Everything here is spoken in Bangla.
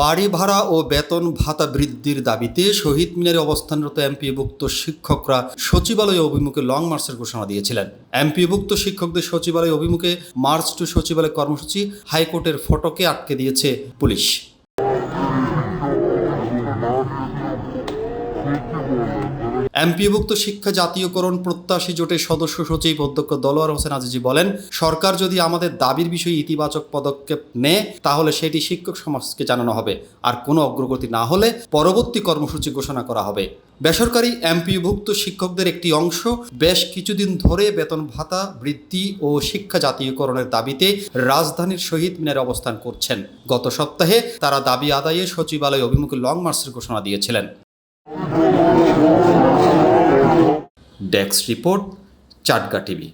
বাড়ি ভাড়া ও বেতন ভাতা বৃদ্ধির দাবিতে শহীদ মিনারে অবস্থানরত এমপিভুক্ত শিক্ষকরা সচিবালয় অভিমুখে লং মার্চের ঘোষণা দিয়েছিলেন। এমপিভুক্ত শিক্ষকদের সচিবালয় অভিমুখে মার্চ টু সচিবালয় কর্মসূচি হাইকোর্টের ফটকে আটকে দিয়েছে পুলিশ। এমপিভুক্ত শিক্ষা জাতীয়করণ প্রত্যাশী জোটের সদস্য সচিব অধ্যক্ষ দলোয়ার হোসেন আজিজি বলেন, সরকার যদি আমাদের দাবির বিষয়ে ইতিবাচক পদক্ষেপ নেয়, তাহলে সেটি শিক্ষক সমাজকে জানানো হবে। আর কোনো অগ্রগতি না হলে পরবর্তী কর্মসূচি ঘোষণা করা হবে। বেসরকারি এমপিভুক্ত শিক্ষকদের একটি অংশ বেশ কিছুদিন ধরে বেতন ভাতা বৃদ্ধি ও শিক্ষা জাতীয়করণের দাবিতে রাজধানীর শহীদ মিনারে অবস্থান করছেন। গত সপ্তাহে তারা দাবি আদায়ে সচিবালয় অভিমুখে লং মার্চের ঘোষণা দিয়েছিলেন। Desk report Chatga TV.